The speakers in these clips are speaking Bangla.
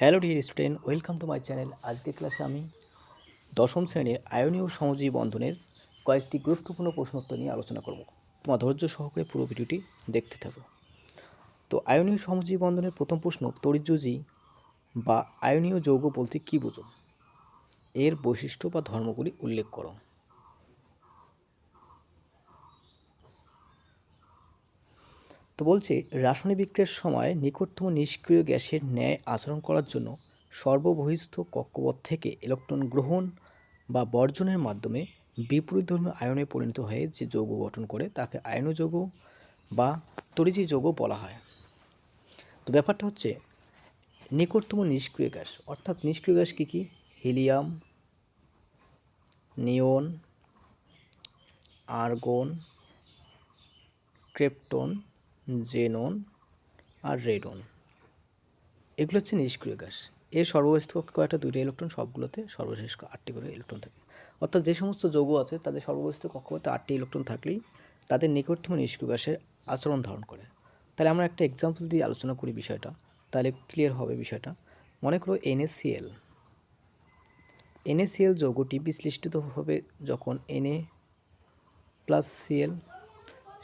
Hello dear student, welcome to my channel. আজকের ক্লাসে আমি দশম শ্রেণির আয়নীয় সমজীবী বন্ধনের কয়েকটি গুরুত্বপূর্ণ প্রশ্নোত্তর নিয়ে আলোচনা করব। তোমার ধৈর্য সহকারে পুরো ভিডিওটি দেখতে থাকো। তো আয়নীয় সমজীবী বন্ধনের প্রথম প্রশ্ন তরিজুজি বা আয়নীয় যৌগ বলতে কী বোঝো? এর বৈশিষ্ট্য বা ধর্মগুলি উল্লেখ করো। তো বলছে, রাসায়নিক বিক্রিয়ার সময় নিকটতম নিষ্ক্রিয় গ্যাসের ন্যায় আচরণ করার জন্য সর্ববহিস্থ কক্ষপথ থেকে ইলেকট্রন গ্রহণ বা বর্জনের মাধ্যমে বিপরীত বিপরীতধর্মী আয়নে পরিণত হয়ে যে যৌগ গঠন করে তাকে আয়ন যৌগ বা তরিজি যৌগ বলা হয়। তো ব্যাপারটা হচ্ছে, নিকটতম নিষ্ক্রিয় গ্যাস, অর্থাৎ নিষ্ক্রিয় গ্যাস কী কী? Helium, neon, argon, krypton xenon আর রেডন এগুলো হচ্ছে নিষ্ক্রিয় গ্যাস। এর সর্বশেষ কয়েকটা দুইটা ইলেকট্রন সবগুলোতে সর্বশেষ আটটি করে ইলেকট্রন থাকে। অর্থাৎ যে সমস্ত যৌগ আছে, তাদের সর্ববস্থ কক্ষপথে আটটি ইলেকট্রন থাকলেই তাদের নিকটতম নিষ্ক্রিয় গ্যাসের আচরণ ধারণ করে। তাহলে আমরা একটা এক্সাম্পল দিয়ে আলোচনা করি বিষয়টা, তাহলে ক্লিয়ার হবে বিষয়টা। মনে করো এনএসিএল এনএসিএল যৌগটি বিশ্লিষ্টিত হবে যখন এনএ প্লাস সিএল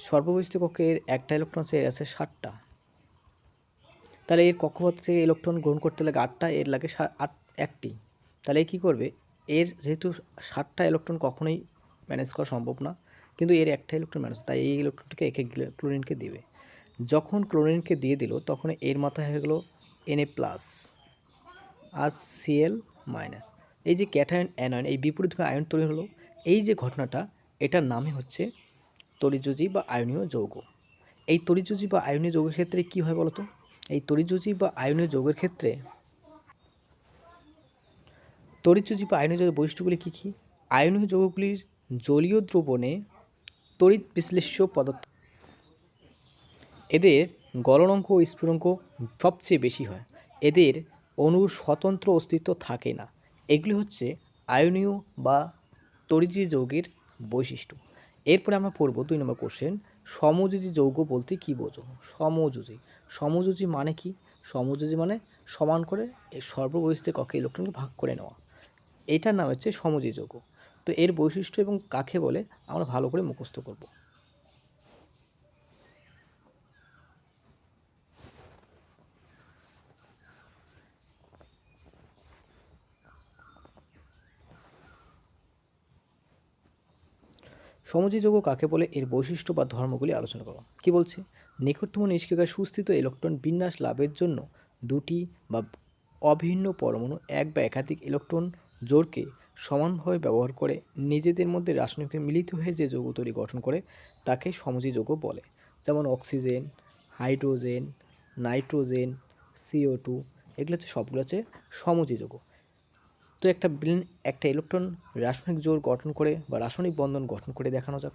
সর্ববহিষ্ঠ কক্ষে এর একটা ইলেকট্রন সে আছে ষাটটা তাহলে এর কক্ষপথ থেকে ইলেকট্রন গ্রহণ করতে লাগে আটটা, এর লাগে আট, একটি। তাহলে কী করবে? এর যেহেতু ষাটটা ইলেকট্রন কখনোই ম্যানেজ করা সম্ভব না, কিন্তু এর একটা ইলেকট্রন ম্যানেজ তাই এই ইলেকট্রনটিকে একে ক্লোরিনকে দিবে। যখন ক্লোরিনকে দিয়ে দিল, তখন এর মাথায় হয়ে গেলো এনএ প্লাস আর সিএল মাইনাস এই যে ক্যাটায়ন অ্যানয়ন এই বিপরীত আয়ন তৈরি হলো, এই যে ঘটনাটা, এটার নামে হচ্ছে তরিজুজি বা আয়নীয় যৌগ। এই তরিজুজি বা আয়নীয় যৌগের ক্ষেত্রে কি হয় বলতো? এই তরিজুজি বা আয়নীয় যৌগের ক্ষেত্রে তরিজুজি বা আয়নীয় যৌগের বৈশিষ্ট্যগুলি কী কী? আয়নীয় যৌগগুলির জলীয় দ্রবণে তড়িৎ বিশ্লেষ্য পদার্থ এদের গলনাঙ্ক ও স্ফুরঙ্ক সবচেয়ে বেশি হয়। এদের অণুর স্বতন্ত্র অস্তিত্ব থাকে না। এগুলি হচ্ছে আয়নীয় বা তরিজি যৌগের বৈশিষ্ট্য। এরপরে আমরা পড়ব দুই নম্বর কোশ্চেন সমযোজী যৌগ বলতে কী বোঝো? সমযোজী। সমযোজী মানে কি? সমযোজী মানে সমান করে এই সর্ববহিস্থ কক্ষে ইলেকট্রনকে ভাগ করে নেওয়া। এটার নাম হচ্ছে সমযোজী যৌগ। তো এর বৈশিষ্ট্য এবং কাকে বলে আমরা ভালো করে মুখস্থ করব। সমযোজী কাকে বলে এর বৈশিষ্ট্য বা ধর্মগুলি আলোচনা করো কি বলছে? নিকটতম নিষ্ক্রিয়ায় সুস্থিত ইলেকট্রন বিন্যাস লাভের জন্য দুটি বা অভিন্ন পরমাণু এক বা একাধিক ইলেকট্রন জোরকে সমানভাবে ব্যবহার করে নিজেদের মধ্যে রাসায়নিক মিলিত হয়ে যে যৌগ তৈরি গঠন করে তাকে সমজি বলে। যেমন oxygen, hydrogen, nitrogen CO two, এগুলো হচ্ছে সবগুলো হচ্ছে সমজি তো একটা বিন একটা ইলেকট্রন রাসায়নিক জোর গঠন করে বা রাসায়নিক বন্ধন গঠন করে দেখানো যাক।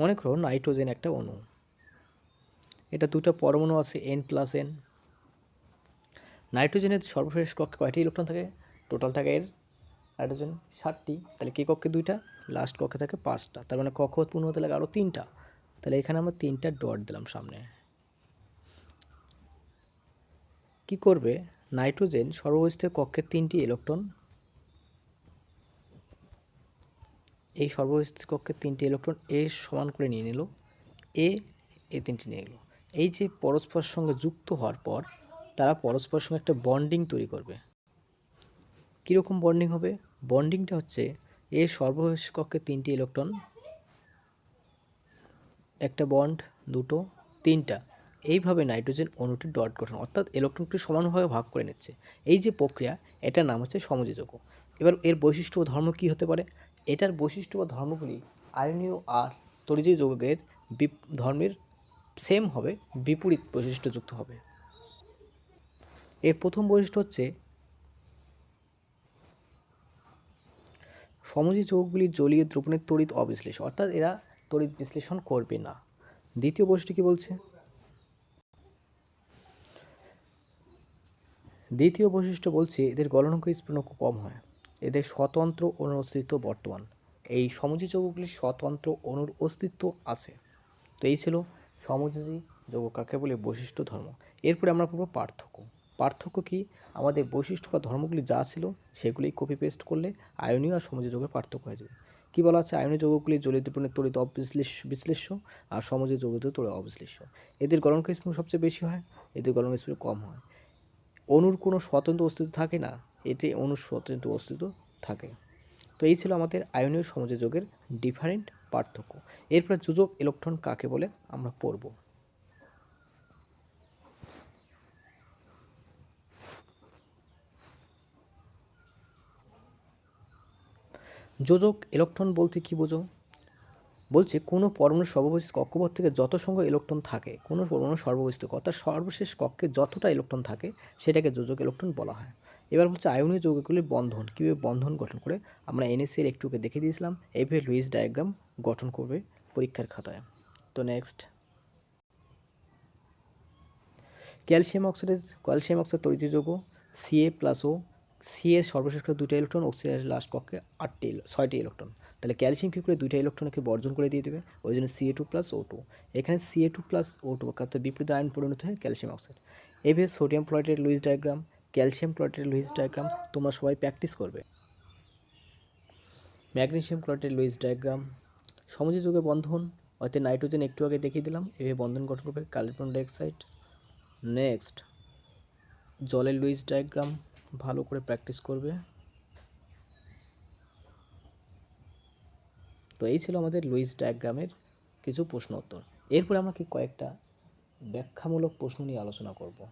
মনে করো নাইট্রোজেন একটা অণু। এটা দুটো পরমাণু আছে এন প্লাস এন নাইট্রোজেনের সর্বশেষ কক্ষে কয়টি ইলেকট্রন থাকে? টোটাল থাকে এর নাইট্রোজেন ষাটটি। তাহলে কে কক্ষে দুইটা? লাস্ট কক্ষে থাকে পাঁচটা। তার মানে কক্ষ পূর্ণ হতে লাগে আরও তিনটা। তাহলে এখানে আমরা তিনটা ডট দিলাম সামনে। কি করবে? নাইট্রোজেন সর্ববস্থিত কক্ষের তিনটি ইলেকট্রন। এই সর্বস্থিত কক্ষের তিনটি ইলেকট্রন এ সমান করে নিয়ে নিল। এ এ তিনটি নিয়ে গেল এই যে পরস্পরের সঙ্গে যুক্ত হওয়ার পর তারা পরস্পরের সঙ্গে একটা বন্ডিং তৈরি করবে। কীরকম বন্ডিং হবে? বন্ডিংটা হচ্ছে এ সর্বশেষ কক্ষে তিনটি ইলেকট্রন একটা বন্ড দুটো, তিনটা। এইভাবে নাইট্রোজেন অণুটির ডট গঠন, অর্থাৎ ইলেকট্রনটি সমানভাবে ভাগ করে নিচ্ছে। এই যে প্রক্রিয়া, এটার নাম হচ্ছে সমযোজক। এবার এর বৈশিষ্ট্য ও ধর্ম কী হতে পারে? এটার বৈশিষ্ট্য বা ধর্মগুলি আয়নীয় আর তরিজি যৌগের ধর্মের সেম হবে, বিপরীত বৈশিষ্ট্যযুক্ত হবে। এর প্রথম বৈশিষ্ট্য হচ্ছে সমজি যৌগগুলি জলীয় দ্রবণের তড়িৎ অবিশ্লেষ অর্থাৎ এরা তড়িৎ বিশ্লেষণ করবে না। দ্বিতীয় বৈশিষ্ট্য কী বলছে? দ্বিতীয় বৈশিষ্ট্য বলছে, এদের গলনাঙ্ক স্ফুটনাঙ্ক কম হয়। এদের স্বতন্ত্র অনুর অস্তিত্ব বর্তমান। এই সমযোজী যৌগগুলির স্বতন্ত্র অনুর অস্তিত্ব আছে। তো এই ছিল সমযোজী যৌগ কাকে বলে? বৈশিষ্ট্য ধর্ম। এরপরে আমরা পড়ব পার্থক্য। পার্থক্য কি? আমাদের বৈশিষ্ট্য বা ধর্মগুলি যা ছিল সেগুলি কপি পেস্ট করলে আয়নীয় আর সমযোজী যৌগের পার্থক্য হয়ে যাবে। কী বলা আছে? আয়নীয় যৌগগুলি দ্রবণের তড়িৎ অবিশ্লেষ্য বিশ্লেষ্য আর সমযোজী যৌগিত তড়িৎ অবিশ্লেষ্য। এদের গরম স্প্রিং সবচেয়ে বেশি হয়, এদের গরম স্প্রিং কম হয়। অনুর কোনো স্বতন্ত্র অস্তিত্ব থাকে না, এতে অনুর স্বতন্ত্র অস্তিত্ব থাকে। তো এই ছিল আমাদের আয়নীয় সমযোজী যৌগের ডিফারেন্ট পার্থক্য। এরপর যোজক ইলেকট্রন কাকে বলে আমরা পড়ব। যোজক ইলেকট্রন বলতে কি বোঝো? বলছে কোনো পরমাণু সর্বশেষ কক্ষপথ থেকে যত সংখ্যক ইলেকট্রন থাকে, কোনো পরমাণু সর্বশেষ অর্থাৎ সর্বশেষ কক্ষে যতটা ইলেকট্রন থাকে, সেটাকে যোজক ইলেকট্রন বলা হয়। এবার বলছে আয়নীয় যৌগগুলির বন্ধন, কীভাবে বন্ধন গঠন করে? আমরা এনএসির একটুকে দেখে দিয়েছিলাম এইভাবে লুইস ডায়াগ্রাম গঠন করবে পরীক্ষার খাতায়। তো next calcium oxide calcium oxide তরিত যৌগ সিএ প্লাস ও সি এর সর্বশেষ দুটো ইলেকট্রন অক্সিজেনের লাস্ট কক্ষে আটটি ছয়টি ইলেকট্রন। তাহলে ক্যালসিয়াম কী করে দুইটা ইলেকট্রনকে বর্জন করে দিয়ে দেবে? ওই জন্য C A two plus O two এখানে C A two plus O two অর্থাৎ বিপরীত আয়ন পরিণত হয় ক্যালসিয়াম অক্সাইড। এভাবে সোডিয়াম ক্লোরাইডের লুইস ডায়াগ্রাম, ক্যালসিয়াম ক্লোরাইডের লুইস ডায়াগ্রাম, তোমরা সবাই প্র্যাকটিস করবে। ম্যাগনেশিয়াম ক্লোরাইডের লুইস ডায়াগ্রাম সমজি যুগে বন্ধন অর্থাৎ নাইট্রোজেন একটু আগে দেখিয়ে দিলাম এভাবে বন্ধন গঠন করবে কার্বন ডাইঅক্সাইড। নেক্সট, জলের লুইস ডায়াগ্রাম ভালো করে প্র্যাকটিস করবে। তো এই ছিল আমাদের লুইস ডায়াগ্রামের কিছু প্রশ্ন উত্তর। এরপরে আমরা কি কয়েকটা ব্যাখ্যামূলক প্রশ্ন নিয়ে আলোচনা করব।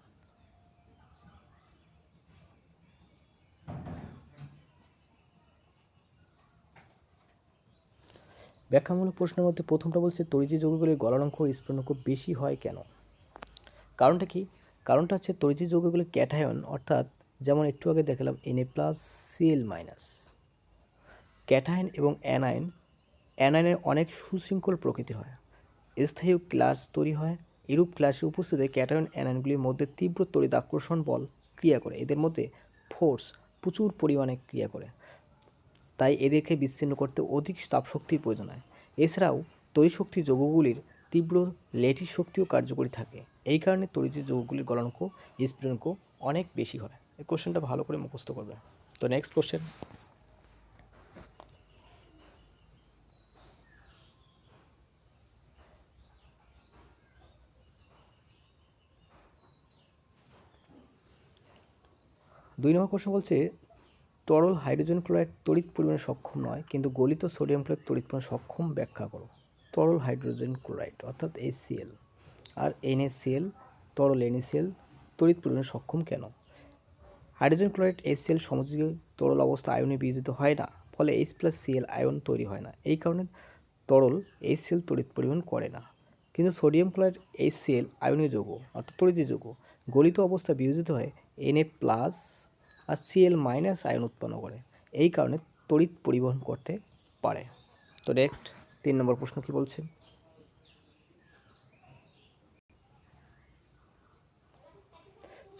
ব্যাখ্যামূলক প্রশ্নের মধ্যে প্রথমটা বলছে তরিজি যৌগগুলির গলনাঙ্ক স্ফুটনাঙ্ক বেশি হয় কেন? কারণটা কি? কারণটা হচ্ছে তরিজি যৌগগুলির ক্যাটায়ন, অর্থাৎ যেমন একটু আগে দেখালাম NA plus CL minus cation এবং অ্যানাইন অ্যানাইনের অনেক সুশৃঙ্খল প্রকৃতি হয়। স্থায়ী ক্লাস তৈরি হয়। এরূপ ক্লাসে উপস্থিতিতে ক্যাটায়ন অ্যানায়নগুলির মধ্যে তীব্র তড়িৎ আকর্ষণ বল ক্রিয়া করে। এদের মধ্যে ফোর্স প্রচুর পরিমাণে ক্রিয়া করে। তাই এদেরকে বিচ্ছিন্ন করতে অধিক তাপশক্তির প্রয়োজন হয়। এছাড়াও তৈশক্তি যৌগগুলির তীব্র লেটিস শক্তিও কার্যকরী থাকে। এই কারণে তরিত যৌগগুলির গলনাঙ্ক স্ফুটনাঙ্ক অনেক বেশি হয়। এই কোশ্চেনটা ভালো করে মুখস্থ করবে। তো নেক্সট কোশ্চেন দুই নম্বর কোশ্চেন বলছে, তরল হাইড্রোজেন ক্লোরাইড তড়িৎ পরিমাণে সক্ষম নয়, কিন্তু গলিত সোডিয়াম ক্লোরাইড তড়িৎ পরিমাণে সক্ষম ব্যাখ্যা করো। তরল হাইড্রোজেন ক্লোরাইড, অর্থাৎ এইচসিএল আর এনএসিএল, তরল এনএসিএল তড়িৎ পরিমাণে সক্ষম কেন? হাইড্রোজেন ক্লোরাইড এইচসিএল সমযোজী তরল অবস্থা আয়নে বিজিত হয় না, ফলে এইচ প্লাস সিএল আয়ন তৈরি হয় না। এই কারণে তরল এইচসিএল তড়িৎ পরিমাণ করে না। কিন্তু সোডিয়াম ক্লোরাইড এইচসিএল আয়নীয় যৌগ, অর্থাৎ তড়িৎ যৌগ, গলিত অবস্থা বিয়োজিত হয় এনএ প্লাস আর সিএল মাইনাস আয়ন উৎপন্ন করে। এই কারণে তড়িৎ পরিবহন করতে পারে। তো নেক্সট তিন নম্বর প্রশ্ন কি বলছে?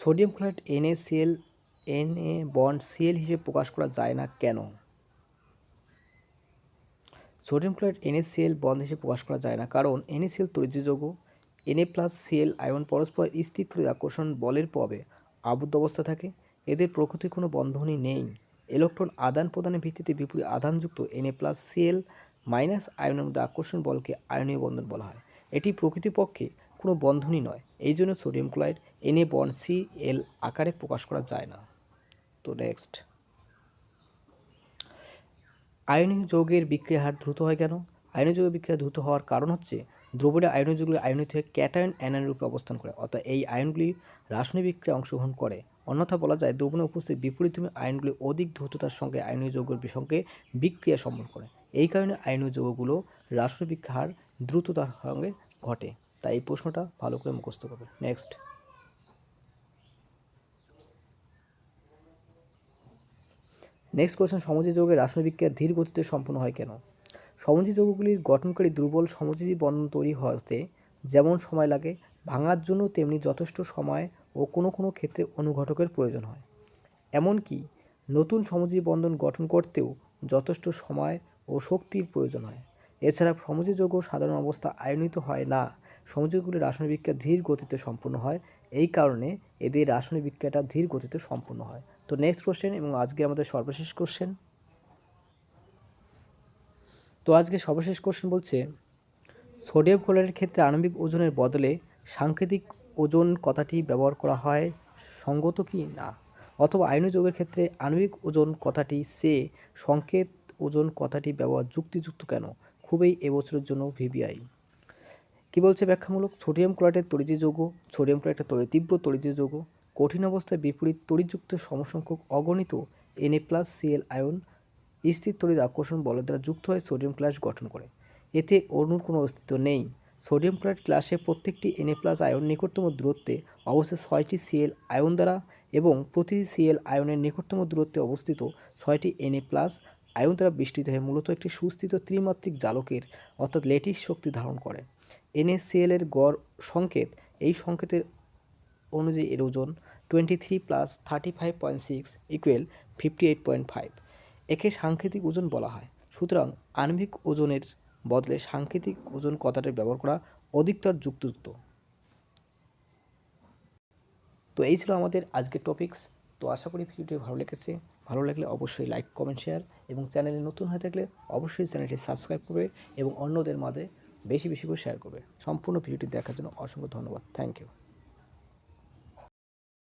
Sodium chloride NACL NA bond CL হিসেবে প্রকাশ করা যায় না কেন? সোডিয়াম ক্লোরাইড এনএসিএল বন্ড হিসেবে প্রকাশ করা যায় না কারণ এনএসিএল যৌগ এনএ প্লাস সিএল আয়ন পরস্পর স্থির আকর্ষণ বলের প্রভাবে আবদ্ধ অবস্থা থাকে, এদের প্রকৃতির কোনো বন্ধনই নেই। ইলেকট্রন আদান প্রদানের ভিত্তিতে বিপরীত আধানযুক্ত N A plus C L minus আয়নের মধ্যে আকর্ষণ বলকে আয়নীয় বন্ধন বলা হয়। এটি প্রকৃতিপক্ষে কোনো বন্ধনই নয়। এই জন্য sodium chloride NA bond C L আকারে প্রকাশ করা যায় না। তো নেক্সট আয়নীয় যৌগের বিক্রিয়া হার দ্রুত হয় কেন? আয়নীয় যৌগের বিক্রিয়া দ্রুত হওয়ার কারণ হচ্ছে দ্রবণে আয়নীয় যৌগগুলি আয়নীয় থেকে ক্যাটায়ন অ্যানায়ন রূপে অবস্থান করে, অর্থাৎ এই আয়নগুলি রাসায়নিক বিক্রিয়া অংশগ্রহণ করে। অন্যথা বলা যায় দ্রবণে উপস্থিত বিপরীতমী আয়নগুলি অধিক দ্রুততার সঙ্গে আয়নীয় যৌগের সঙ্গে বিক্রিয়া সম্পন্ন করে। এই কারণে আয়নীয় যৌগগুলো রাসায়নিক হার দ্রুততার সঙ্গে ঘটে। তাই এই প্রশ্নটা ভালো করে মুখস্থ করবে। নেক্সট নেক্সট কোয়েশ্চেন সমজি যৌগের রাসায়নিক বিক্রিয়া ধীর গতিতে সম্পন্ন হয় কেন? সমজি যৌগগুলির গঠনকারী দুর্বল সমযোজী বন্ধন তৈরি হতে যেমন সময় লাগে, ভাঙার জন্য তেমনি যথেষ্ট সময় ও কোনো কোনো ক্ষেত্রে অনুঘটকের প্রয়োজন হয়। এমনকি নতুন সমযোজী বন্ধন গঠন করতেও যথেষ্ট সময় ও শক্তির প্রয়োজন হয়। এছাড়া সমযোজী যৌগ সাধারণ অবস্থা আয়নিত হয় না। সমযোজীগুলির রাসায়নিক বিক্রিয়া ধীর গতিতে সম্পূর্ণ হয়। এই কারণে এদের রাসায়নিক বিক্রিয়াটা ধীর গতিতে সম্পূর্ণ হয়। তো নেক্সট কোশ্চেন এবং আজকে আমাদের সর্বশেষ কোশ্চেন তো আজকে সর্বশেষ কোশ্চেন বলছে সোডিয়াম ক্লোরাইডের ক্ষেত্রে আণবিক ওজনের বদলে সাংকেতিক ওজন কথাটি ব্যবহার করা হয় সঙ্গত কি? না। অথবা আয়নীয় যৌগের ক্ষেত্রে আণবিক ওজন কথাটি সে সংকেত ওজন কথাটি ব্যবহার যুক্তিযুক্ত কেন? খুবই এবছরের জন্য ভিভিআই। কি বলছে ব্যাখ্যামূলক? সোডিয়াম ক্লোরাইডের তরিজীয় যৌগ, সোডিয়াম ক্লোরাইড একটা তরি তীব্র তরিজীয় যৌগ, কঠিন অবস্থায় বিপরীত তড়িৎযুক্ত সমসংখ্যক অগণিত এনএ প্লাস সিএল আয়ন স্থির তড়িৎ আকর্ষণ বলের দ্বারা যুক্ত হয়ে সোডিয়াম ক্লাস গঠন করে। এতে অণুর কোনো অস্তিত্ব নেই। সোডিয়াম ক্লোরাইড ক্লাসে প্রত্যেকটি এনএ প্লাস আয়ন নিকটতম দূরত্বে অবস্থিত ছয়টি সিএল আয়ন দ্বারা এবং প্রতিটি সিএল আয়নের নিকটতম দূরত্বে অবস্থিত ছয়টি এনএ প্লাস আয়ন দ্বারা বেষ্টিত হয়ে মূলত একটি সুস্থিত ত্রিমাত্রিক জালকের, অর্থাৎ লেটিস শক্তি ধারণ করে। এনএসিএল এর গড় সংকেত, এই সংকেতের অনুযায়ী এর ওজন twenty three plus thirty five point six equal fifty eight point five একে সাংকেতিক ওজন বলা হয়। সুতরাং আণবিক ওজনের বদলে সাংকেতিক ওজন কথাটি ব্যবহার করা অধিকতর যুক্তিযুক্ত। তো এই ছিল আমাদের আজকের টপিকস তো আশা করি ভিডিওটি ভালো লেগেছে। ভালো লাগলে অবশ্যই লাইক কমেন্ট শেয়ার এবং চ্যানেলে নতুন হয়ে থাকলে অবশ্যই চ্যানেলটি সাবস্ক্রাইব করবে এবং অন্যদের মাঝে বেশি বেশি করে শেয়ার করবে। সম্পূর্ণ ভিডিওটি দেখার জন্য অসংখ্য ধন্যবাদ। Thank you